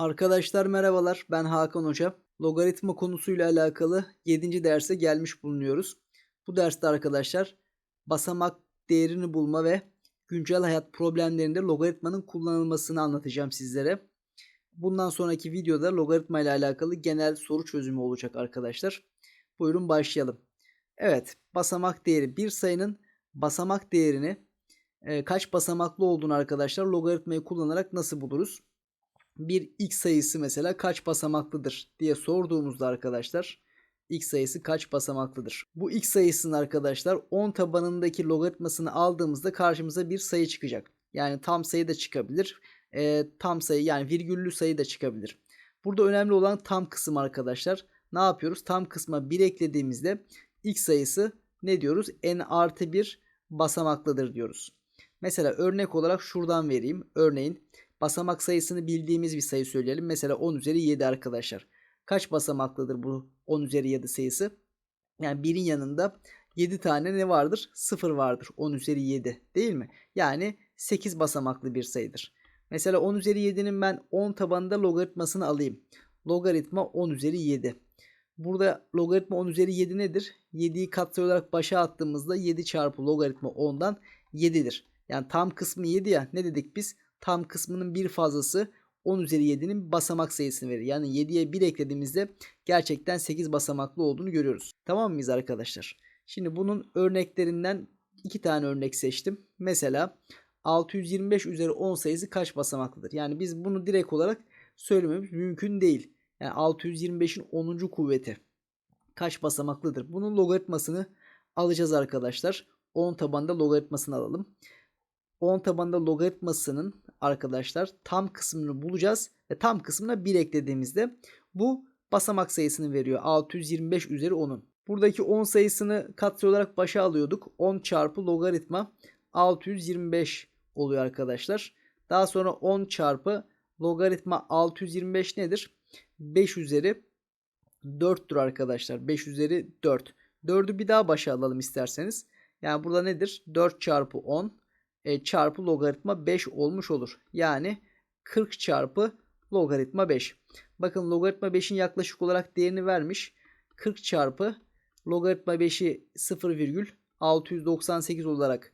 Arkadaşlar merhabalar. Ben Hakan Hoca. Logaritma konusuyla alakalı 7. derse gelmiş bulunuyoruz. Bu derste arkadaşlar basamak değerini bulma ve güncel hayat problemlerinde logaritmanın kullanılmasını anlatacağım sizlere. Bundan sonraki videoda logaritma ile alakalı genel soru çözümü olacak arkadaşlar. Buyurun başlayalım. Evet, basamak değeri bir sayının basamak değerini e, kaç basamaklı olduğunu arkadaşlar logaritmayı kullanarak nasıl buluruz? Bir x sayısı mesela kaç basamaklıdır diye sorduğumuzda arkadaşlar x sayısı kaç basamaklıdır? Bu x sayısının arkadaşlar 10 tabanındaki logaritmasını aldığımızda karşımıza bir sayı çıkacak. Yani tam sayı da çıkabilir. E, tam sayı yani virgüllü sayı da çıkabilir. Burada önemli olan tam kısım arkadaşlar. Ne yapıyoruz? Tam kısma 1 eklediğimizde x sayısı ne diyoruz? n artı 1 basamaklıdır diyoruz. Mesela örnek olarak şuradan vereyim. Örneğin basamak sayısını bildiğimiz bir sayı söyleyelim. Mesela 10 üzeri 7 arkadaşlar. Kaç basamaklıdır bu 10 üzeri 7 sayısı? Yani birin yanında 7 tane ne vardır? 0 vardır. 10 üzeri 7 değil mi? Yani 8 basamaklı bir sayıdır. Mesela 10 üzeri 7'nin ben 10 tabanında logaritmasını alayım. Logaritma 10 üzeri 7. Burada logaritma 10 üzeri 7 nedir? 7'yi katsayı olarak başa attığımızda 7 çarpı logaritma 10'dan 7'dir. Yani tam kısmı 7 ya ne dedik biz? Tam kısmının bir fazlası 10 üzeri 7'nin basamak sayısını verir. Yani 7'ye 1 eklediğimizde gerçekten 8 basamaklı olduğunu görüyoruz. Tamam mıyız arkadaşlar? Şimdi bunun örneklerinden iki tane örnek seçtim. Mesela 625 üzeri 10 sayısı kaç basamaklıdır? Yani biz bunu direkt olarak söylememiz mümkün değil. Yani 625'in 10. kuvveti kaç basamaklıdır? Bunun logaritmasını alacağız arkadaşlar. 10 tabanda logaritmasını alalım. 10 tabanında logaritmasının arkadaşlar tam kısmını bulacağız ve tam kısmına 1 eklediğimizde bu basamak sayısını veriyor. 625 üzeri 10'un. Buradaki 10 sayısını katsayı olarak başa alıyorduk. 10 çarpı logaritma 625 oluyor arkadaşlar. Daha sonra 10 çarpı logaritma 625 nedir? 5 üzeri 4'tür arkadaşlar. 5 üzeri 4. 4'ü bir daha başa alalım isterseniz. Yani burada nedir? 4 çarpı 10 e, çarpı logaritma 5 olmuş olur. Yani 40 çarpı logaritma 5. Bakın logaritma 5'in yaklaşık olarak değerini vermiş. 40 çarpı logaritma 5'i 0,698 olarak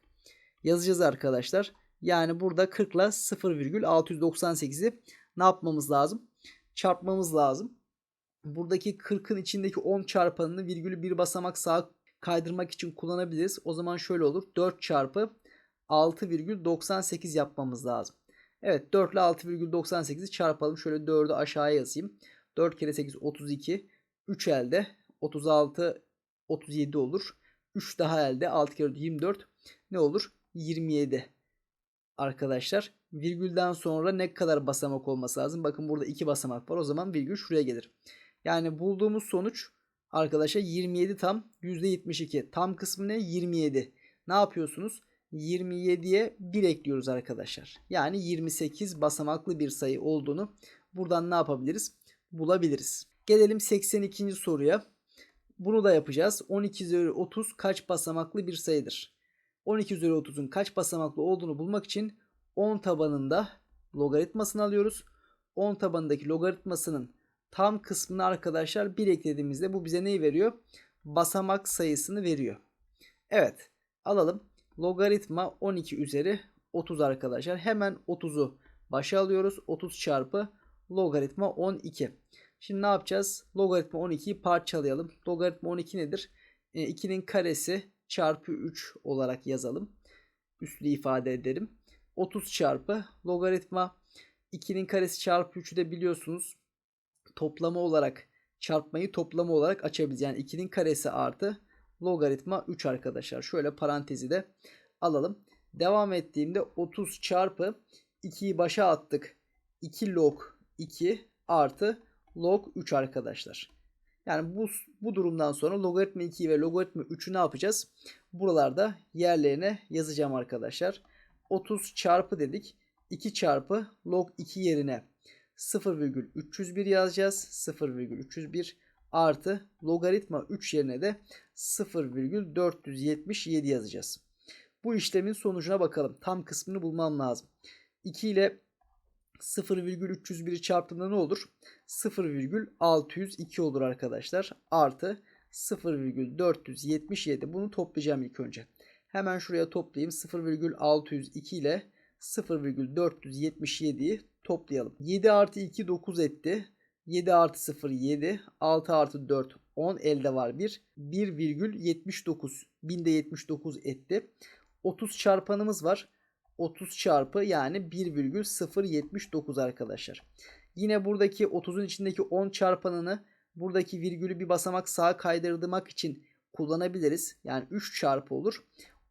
yazacağız arkadaşlar. Yani burada 40 ile 0,698'i ne yapmamız lazım? Çarpmamız lazım. Buradaki 40'ın içindeki 10 çarpanını virgülü bir basamak sağa kaydırmak için kullanabiliriz. O zaman şöyle olur. 4 çarpı 6,98 yapmamız lazım. Evet 4 ile 6,98'i çarpalım. Şöyle 4'ü aşağıya yazayım. 4 kere 8 32. 3 elde 36 37 olur. 3 daha elde 6 kere 24 ne olur? 27 arkadaşlar. Virgülden sonra ne kadar basamak olması lazım? Bakın burada 2 basamak var. O zaman virgül şuraya gelir. Yani bulduğumuz sonuç arkadaşlar 27 tam %72. Tam kısmı ne? 27. Ne yapıyorsunuz? 27'ye 1 ekliyoruz arkadaşlar. Yani 28 basamaklı bir sayı olduğunu buradan ne yapabiliriz? Bulabiliriz. Gelelim 82. soruya. Bunu da yapacağız. 12 üzeri 30 kaç basamaklı bir sayıdır? 12 üzeri 30'un kaç basamaklı olduğunu bulmak için 10 tabanında logaritmasını alıyoruz. 10 tabanındaki logaritmasının tam kısmını arkadaşlar 1 eklediğimizde bu bize neyi veriyor? Basamak sayısını veriyor. Evet alalım. Logaritma 12 üzeri 30 arkadaşlar. Hemen 30'u başa alıyoruz. 30 çarpı logaritma 12. Şimdi ne yapacağız? Logaritma 12'yi parçalayalım. Logaritma 12 nedir? E, 2'nin karesi çarpı 3 olarak yazalım. Üslü ifade edelim. 30 çarpı logaritma 2'nin karesi çarpı 3'ü de biliyorsunuz toplama olarak çarpmayı toplama olarak açabiliriz. Yani 2'nin karesi artı logaritma 3 arkadaşlar. Şöyle parantezi de alalım. Devam ettiğimde 30 çarpı 2'yi başa attık. 2 log 2 artı log 3 arkadaşlar. Yani bu, bu durumdan sonra logaritma 2 ve logaritma 3'ü ne yapacağız? Buralarda yerlerine yazacağım arkadaşlar. 30 çarpı dedik. 2 çarpı log 2 yerine 0,301 yazacağız. 0,301 artı logaritma 3 yerine de 0,477 yazacağız. Bu işlemin sonucuna bakalım. Tam kısmını bulmam lazım. 2 ile 0,301'i çarptığında ne olur? 0,602 olur arkadaşlar. Artı 0,477 bunu toplayacağım ilk önce. Hemen şuraya toplayayım. 0,602 ile 0,477'yi toplayalım. 7 artı 2 9 etti. 7 artı 0 7. 6 artı 4 10 elde var 1. 1,79 binde 79 etti. 30 çarpanımız var. 30 çarpı yani 1,079 arkadaşlar. Yine buradaki 30'un içindeki 10 çarpanını buradaki virgülü bir basamak sağa kaydırmak için kullanabiliriz. Yani 3 çarpı olur.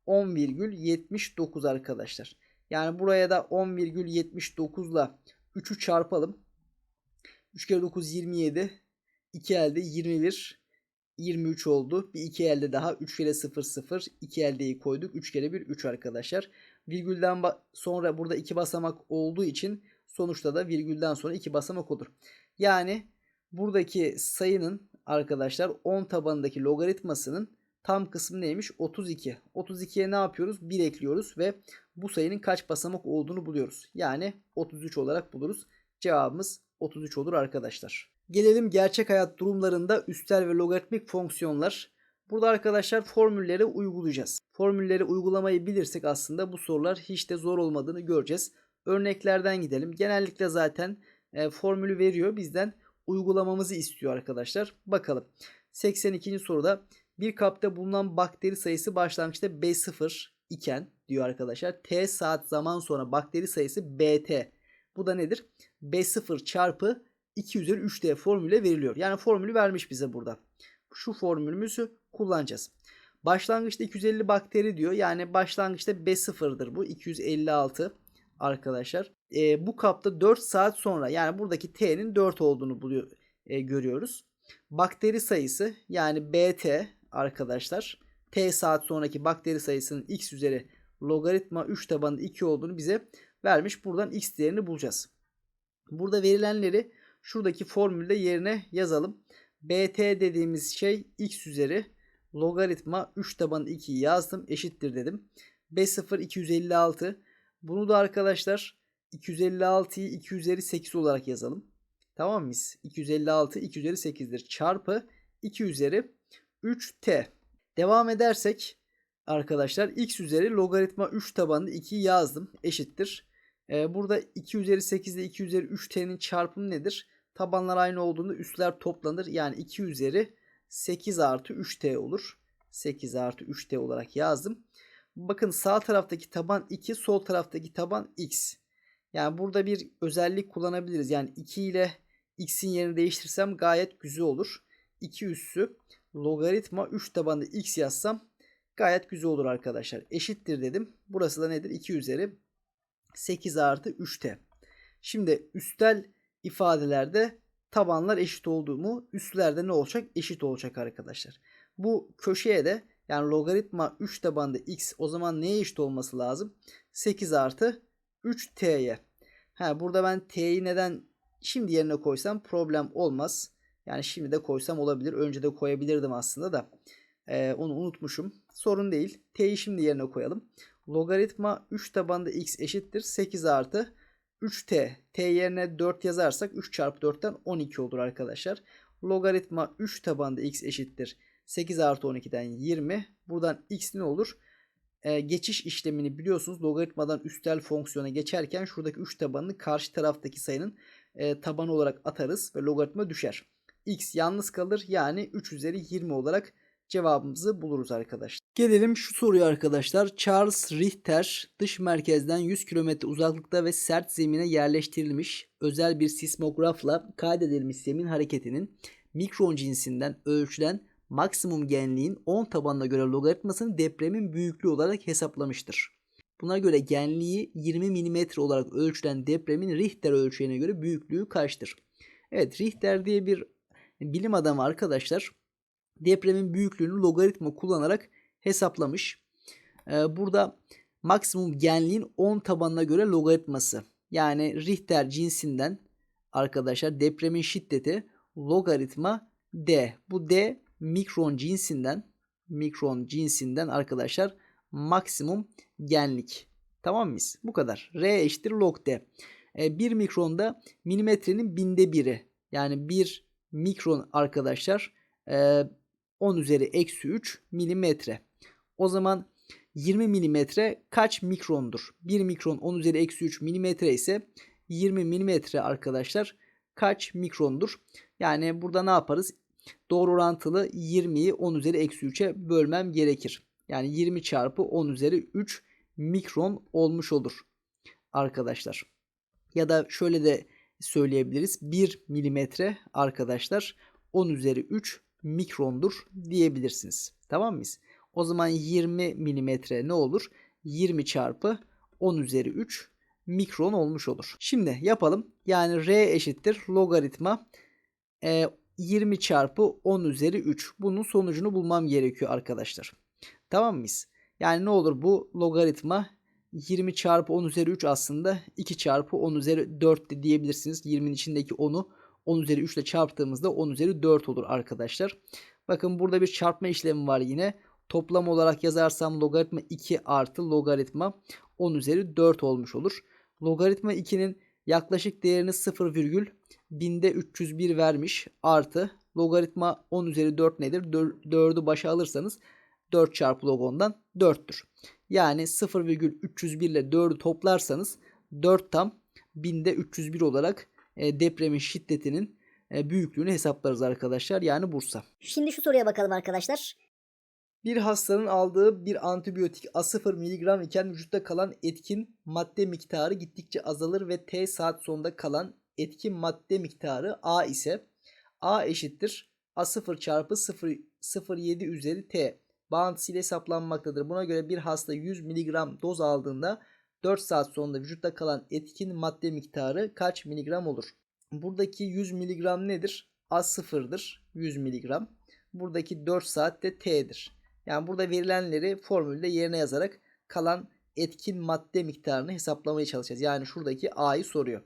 10,79 arkadaşlar. Yani buraya da 10,79 ile 3'ü çarpalım. 3 kere 9 27. 2 elde 21. 23 oldu. Bir 2 elde daha. 3 kere 0 0. 2 eldeyi koyduk. 3 kere 1 3 arkadaşlar. Virgülden sonra burada 2 basamak olduğu için sonuçta da virgülden sonra 2 basamak olur. Yani buradaki sayının arkadaşlar 10 tabanındaki logaritmasının tam kısmı neymiş? 32. 32'ye ne yapıyoruz? 1 ekliyoruz ve bu sayının kaç basamak olduğunu buluyoruz. Yani 33 olarak buluruz. Cevabımız 33 olur arkadaşlar. Gelelim gerçek hayat durumlarında üstel ve logaritmik fonksiyonlar. Burada arkadaşlar formülleri uygulayacağız. Formülleri uygulamayı bilirsek aslında bu sorular hiç de zor olmadığını göreceğiz. Örneklerden gidelim. Genellikle zaten e, formülü veriyor. Bizden uygulamamızı istiyor arkadaşlar. Bakalım. 82. soruda bir kapta bulunan bakteri sayısı başlangıçta B0 iken diyor arkadaşlar. T saat zaman sonra bakteri sayısı BT. Bu da nedir? B0 çarpı 2 üzeri 3D formüle veriliyor. Yani formülü vermiş bize burada. Şu formülümüzü kullanacağız. Başlangıçta 250 bakteri diyor. Yani başlangıçta B0'dır bu. 256 arkadaşlar. E, bu kapta 4 saat sonra yani buradaki T'nin 4 olduğunu buluyor, e, görüyoruz. Bakteri sayısı yani BT arkadaşlar. T saat sonraki bakteri sayısının x üzeri logaritma 3 tabanında 2 olduğunu bize vermiş. Buradan x değerini bulacağız. Burada verilenleri şuradaki formülde yerine yazalım. BT dediğimiz şey x üzeri logaritma 3 tabanı 2'yi yazdım. Eşittir dedim. B0 256. Bunu da arkadaşlar 256'yı 2 üzeri 8 olarak yazalım. Tamam mıyız? 256 2 üzeri 8'dir. Çarpı 2 üzeri 3t. Devam edersek arkadaşlar x üzeri logaritma 3 tabanlı 2'yi yazdım. Eşittir. Ee, burada 2 üzeri 8 ile 2 üzeri 3t'nin çarpımı nedir? Tabanlar aynı olduğunda üstler toplanır. Yani 2 üzeri 8 artı 3t olur. 8 artı 3t olarak yazdım. Bakın sağ taraftaki taban 2, sol taraftaki taban x. Yani burada bir özellik kullanabiliriz. Yani 2 ile x'in yerini değiştirsem gayet güzel olur. 2 üssü logaritma 3 tabanında x yazsam gayet güzel olur arkadaşlar. Eşittir dedim. Burası da nedir? 2 üzeri 8 artı 3t. Şimdi üstel ifadelerde tabanlar eşit olduğu mu? Üstlerde ne olacak? Eşit olacak arkadaşlar. Bu köşeye de yani logaritma 3 tabanında x o zaman neye eşit olması lazım? 8 artı 3t'ye. Ha, burada ben t'yi neden şimdi yerine koysam problem olmaz. Yani şimdi de koysam olabilir. Önce de koyabilirdim aslında da. Ee, onu unutmuşum. Sorun değil. T'yi şimdi yerine koyalım. Logaritma 3 tabanında x eşittir. 8 artı 3t. T yerine 4 yazarsak 3 çarpı 4'ten 12 olur arkadaşlar. Logaritma 3 tabanında x eşittir. 8 artı 12'den 20. Buradan x ne olur? Ee, geçiş işlemini biliyorsunuz. Logaritmadan üstel fonksiyona geçerken şuradaki 3 tabanını karşı taraftaki sayının e, tabanı olarak atarız ve logaritma düşer. x yalnız kalır. Yani 3 üzeri 20 olarak cevabımızı buluruz arkadaşlar. Gelelim şu soruya arkadaşlar. Charles Richter dış merkezden 100 km uzaklıkta ve sert zemine yerleştirilmiş özel bir sismografla kaydedilmiş zemin hareketinin mikron cinsinden ölçülen maksimum genliğin 10 tabanına göre logaritmasını depremin büyüklüğü olarak hesaplamıştır. Buna göre genliği 20 mm olarak ölçülen depremin Richter ölçeğine göre büyüklüğü kaçtır? Evet Richter diye bir bilim adamı arkadaşlar depremin büyüklüğünü logaritma kullanarak hesaplamış. Ee, burada maksimum genliğin 10 tabanına göre logaritması. Yani Richter cinsinden arkadaşlar depremin şiddeti logaritma D. Bu D mikron cinsinden mikron cinsinden arkadaşlar maksimum genlik. Tamam mıyız? Bu kadar. R eşittir log D. E, 1 mikron da milimetrenin binde biri. Yani 1 mikron arkadaşlar e, 10 üzeri eksi 3 milimetre. O zaman 20 milimetre kaç mikrondur? 1 mikron 10 üzeri eksi 3 milimetre ise 20 milimetre arkadaşlar kaç mikrondur? Yani burada ne yaparız? Doğru orantılı 20'yi 10 üzeri eksi 3'e bölmem gerekir. Yani 20 çarpı 10 üzeri 3 mikron olmuş olur arkadaşlar. Ya da şöyle de söyleyebiliriz. 1 milimetre arkadaşlar 10 üzeri 3 mikrondur diyebilirsiniz. Tamam mıyız? O zaman 20 milimetre ne olur? 20 çarpı 10 üzeri 3 mikron olmuş olur. Şimdi yapalım. Yani R eşittir logaritma e, 20 çarpı 10 üzeri 3. Bunun sonucunu bulmam gerekiyor arkadaşlar. Tamam mıyız? Yani ne olur bu logaritma 20 çarpı 10 üzeri 3 aslında 2 çarpı 10 üzeri 4 de diyebilirsiniz. 20'nin içindeki 10'u 10 üzeri 3 ile çarptığımızda 10 üzeri 4 olur arkadaşlar. Bakın burada bir çarpma işlemi var yine. Toplam olarak yazarsam logaritma 2 artı logaritma 10 üzeri 4 olmuş olur. Logaritma 2'nin yaklaşık değerini 0, binde 301 vermiş artı logaritma 10 üzeri 4 nedir? 4'ü başa alırsanız 4 çarpı log 10'dan 4'tür. Yani 0,301 ile 4'ü toplarsanız 4 tam binde 301 olarak depremin şiddetinin e, büyüklüğünü hesaplarız arkadaşlar. Yani Bursa. Şimdi şu soruya bakalım arkadaşlar. Bir hastanın aldığı bir antibiyotik A0 mg iken vücutta kalan etkin madde miktarı gittikçe azalır ve T saat sonunda kalan etkin madde miktarı A ise A eşittir A0 çarpı 0,07 üzeri T bağıntısıyla hesaplanmaktadır. Buna göre bir hasta 100 mg doz aldığında 4 saat sonunda vücutta kalan etkin madde miktarı kaç miligram olur? Buradaki 100 miligram nedir? A0'dır 100 miligram. Buradaki 4 saat de T'dir. Yani burada verilenleri formülde yerine yazarak kalan etkin madde miktarını hesaplamaya çalışacağız. Yani şuradaki A'yı soruyor.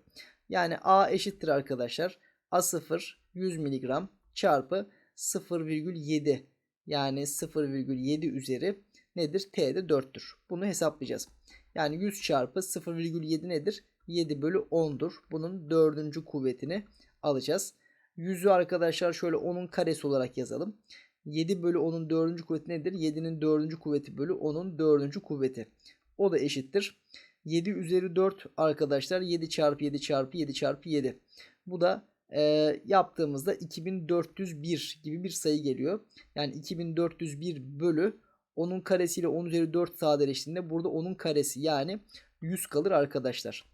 Yani A eşittir arkadaşlar. A0 100 mg çarpı 0,7 yani 0,7 üzeri nedir? T de 4'tür. Bunu hesaplayacağız. Yani 100 çarpı 0,7 nedir? 7 bölü 10'dur. Bunun dördüncü kuvvetini alacağız. 100'ü arkadaşlar şöyle 10'un karesi olarak yazalım. 7 bölü 10'un dördüncü kuvveti nedir? 7'nin dördüncü kuvveti bölü 10'un dördüncü kuvveti. O da eşittir. 7 üzeri 4 arkadaşlar 7 çarpı 7 çarpı 7 çarpı 7. Bu da e, yaptığımızda 2401 gibi bir sayı geliyor. Yani 2401 bölü 10'un karesiyle 10 üzeri 4 sadeleştiğinde burada 10'un karesi yani 100 kalır arkadaşlar.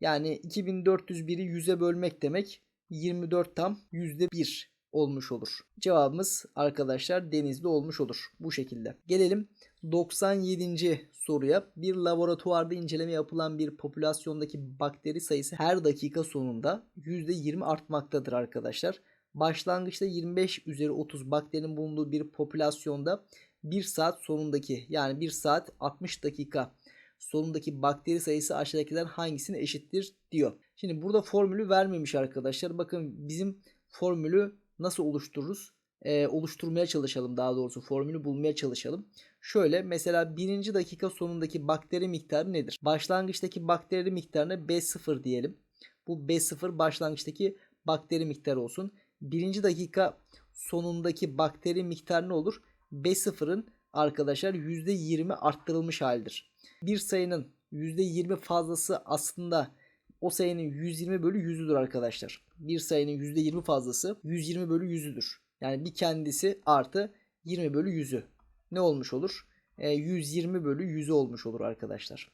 Yani 2401'i 100'e bölmek demek 24 tam %1 olmuş olur. Cevabımız arkadaşlar denizli olmuş olur. Bu şekilde. Gelelim 97. soruya. Bir laboratuvarda inceleme yapılan bir popülasyondaki bakteri sayısı her dakika sonunda %20 artmaktadır arkadaşlar. Başlangıçta 25 üzeri 30 bakterinin bulunduğu bir popülasyonda 1 saat sonundaki yani 1 saat 60 dakika sonundaki bakteri sayısı aşağıdakilerden hangisine eşittir diyor. Şimdi burada formülü vermemiş arkadaşlar. Bakın bizim formülü nasıl oluştururuz? Ee, oluşturmaya çalışalım daha doğrusu formülü bulmaya çalışalım. Şöyle mesela birinci dakika sonundaki bakteri miktarı nedir? Başlangıçtaki bakteri miktarına B0 diyelim. Bu B0 başlangıçtaki bakteri miktarı olsun. Birinci dakika sonundaki bakteri miktarı ne olur? B0'ın arkadaşlar %20 arttırılmış halidir. Bir sayının %20 fazlası aslında o sayının 120 bölü 100'üdür arkadaşlar. Bir sayının %20 fazlası 120 bölü 100'üdür. Yani bir kendisi artı 20 bölü 100'ü. Ne olmuş olur? E, 120 bölü 100'ü olmuş olur arkadaşlar.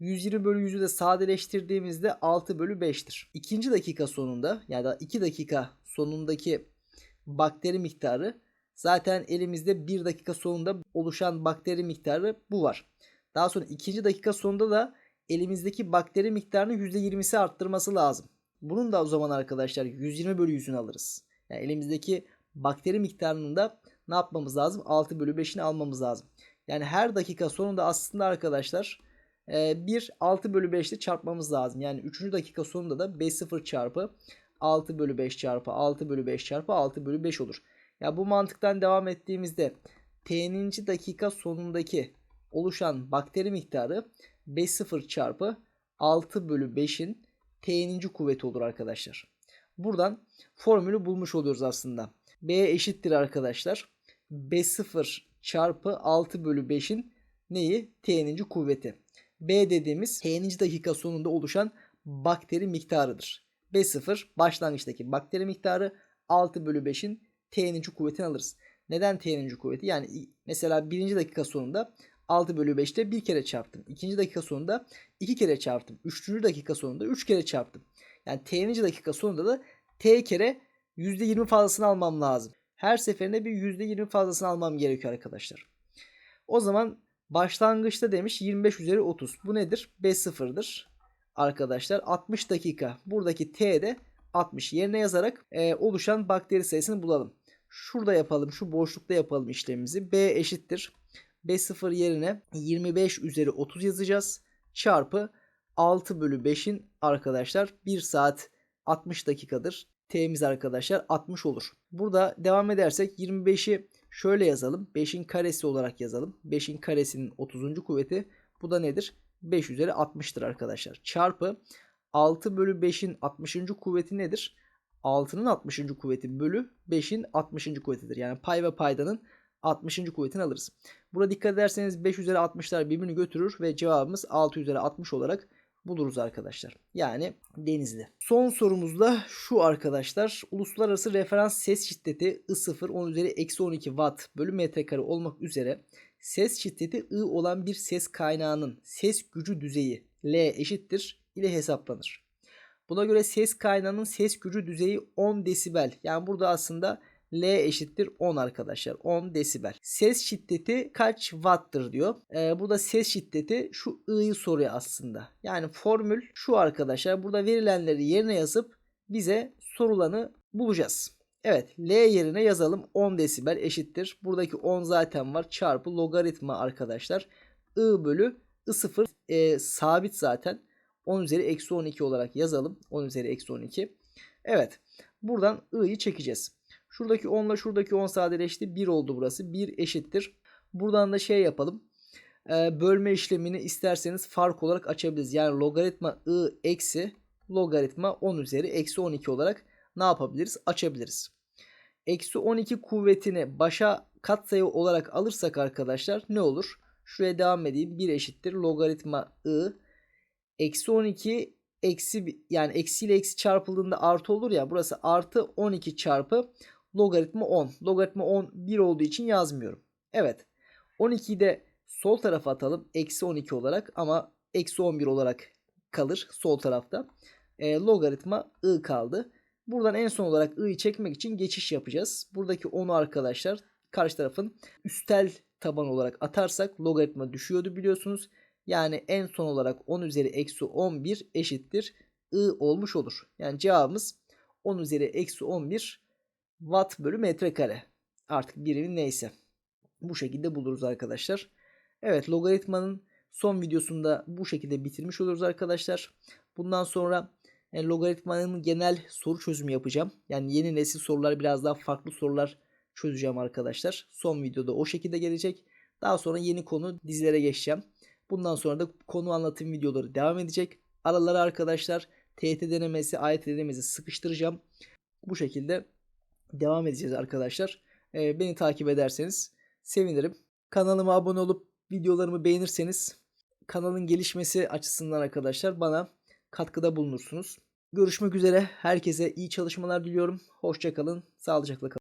120 bölü 100'ü de sadeleştirdiğimizde 6 bölü 5'tir. İkinci dakika sonunda ya da 2 dakika sonundaki bakteri miktarı zaten elimizde 1 dakika sonunda oluşan bakteri miktarı bu var. Daha sonra ikinci dakika sonunda da elimizdeki bakteri miktarını %20'si arttırması lazım. Bunun da o zaman arkadaşlar 120 bölü 100'ünü alırız. Yani elimizdeki bakteri miktarının da ne yapmamız lazım? 6 bölü 5'ini almamız lazım. Yani her dakika sonunda aslında arkadaşlar bir 6 bölü 5'te çarpmamız lazım. Yani 3. dakika sonunda da 5 0 çarpı 6 bölü 5 çarpı 6 bölü 5 çarpı 6 bölü 5 olur. Ya bu mantıktan devam ettiğimizde t'ninci dakika sonundaki oluşan bakteri miktarı 5 0 çarpı 6 bölü 5'in t'ninci kuvveti olur arkadaşlar. Buradan formülü bulmuş oluyoruz aslında. B eşittir arkadaşlar. B0 çarpı 6 bölü 5'in neyi? T'ninci kuvveti. B dediğimiz T'ninci dakika sonunda oluşan bakteri miktarıdır. B0 başlangıçtaki bakteri miktarı 6 bölü 5'in T'ninci kuvvetini alırız. Neden T'ninci kuvveti? Yani mesela birinci dakika sonunda 6 bölü 5'te bir kere çarptım. İkinci dakika sonunda 2 kere çarptım. Üçüncü dakika sonunda 3 kere çarptım. Yani T'ninci dakika sonunda da T kere %20 fazlasını almam lazım. Her seferinde bir %20 fazlasını almam gerekiyor arkadaşlar. O zaman başlangıçta demiş 25 üzeri 30. Bu nedir? B0'dır. Arkadaşlar 60 dakika. Buradaki T de 60 yerine yazarak e, oluşan bakteri sayısını bulalım. Şurada yapalım. Şu boşlukta yapalım işlemimizi. B eşittir. B0 yerine 25 üzeri 30 yazacağız. Çarpı 6 bölü 5'in arkadaşlar 1 saat 60 dakikadır. T'miz arkadaşlar 60 olur. Burada devam edersek 25'i şöyle yazalım. 5'in karesi olarak yazalım. 5'in karesinin 30. kuvveti. Bu da nedir? 5 üzeri 60'tır arkadaşlar. Çarpı 6 bölü 5'in 60. kuvveti nedir? 6'nın 60. kuvveti bölü 5'in 60. kuvvetidir. Yani pay ve paydanın 60. kuvvetini alırız. Burada dikkat ederseniz 5 üzeri 60'lar birbirini götürür ve cevabımız 6 üzeri 60 olarak buluruz arkadaşlar. Yani denizli. Son sorumuz da şu arkadaşlar. Uluslararası referans ses şiddeti I0 10 üzeri eksi 12 watt bölü metrekare olmak üzere ses şiddeti I olan bir ses kaynağının ses gücü düzeyi L eşittir ile hesaplanır. Buna göre ses kaynağının ses gücü düzeyi 10 desibel. Yani burada aslında L eşittir 10 arkadaşlar. 10 desibel. Ses şiddeti kaç watt'tır diyor. Ee, burada ses şiddeti şu I'yı soruyor aslında. Yani formül şu arkadaşlar. Burada verilenleri yerine yazıp bize sorulanı bulacağız. Evet L yerine yazalım 10 desibel eşittir. Buradaki 10 zaten var çarpı logaritma arkadaşlar. I bölü I0 e, sabit zaten. 10 üzeri eksi 12 olarak yazalım. 10 üzeri eksi 12. Evet buradan I'yı çekeceğiz. Şuradaki 10 ile şuradaki 10 sadeleşti. 1 oldu burası. 1 eşittir. Buradan da şey yapalım. Ee, bölme işlemini isterseniz fark olarak açabiliriz. Yani logaritma i eksi logaritma 10 üzeri eksi 12 olarak ne yapabiliriz? Açabiliriz. Eksi 12 kuvvetini başa katsayı olarak alırsak arkadaşlar ne olur? Şuraya devam edeyim. 1 eşittir logaritma i eksi 12 eksi yani eksi ile eksi çarpıldığında artı olur ya burası artı 12 çarpı logaritma 10. Logaritma 10 1 olduğu için yazmıyorum. Evet 12'yi de sol tarafa atalım eksi 12 olarak ama eksi 11 olarak kalır sol tarafta. E, logaritma i kaldı. Buradan en son olarak i'yi çekmek için geçiş yapacağız. Buradaki 10'u arkadaşlar karşı tarafın üstel taban olarak atarsak logaritma düşüyordu biliyorsunuz. Yani en son olarak 10 üzeri eksi 11 eşittir I olmuş olur. Yani cevabımız 10 üzeri eksi 11 watt bölü metrekare. Artık birimi neyse. Bu şekilde buluruz arkadaşlar. Evet logaritmanın son videosunda bu şekilde bitirmiş oluruz arkadaşlar. Bundan sonra yani logaritmanın genel soru çözümü yapacağım. Yani yeni nesil sorular biraz daha farklı sorular çözeceğim arkadaşlar. Son videoda o şekilde gelecek. Daha sonra yeni konu dizilere geçeceğim. Bundan sonra da konu anlatım videoları devam edecek. Aralara arkadaşlar TYT denemesi, AYT denemesi sıkıştıracağım. Bu şekilde devam edeceğiz arkadaşlar. Ee, beni takip ederseniz sevinirim. Kanalıma abone olup videolarımı beğenirseniz kanalın gelişmesi açısından arkadaşlar bana katkıda bulunursunuz. Görüşmek üzere. Herkese iyi çalışmalar diliyorum. Hoşçakalın. Sağlıcakla kalın.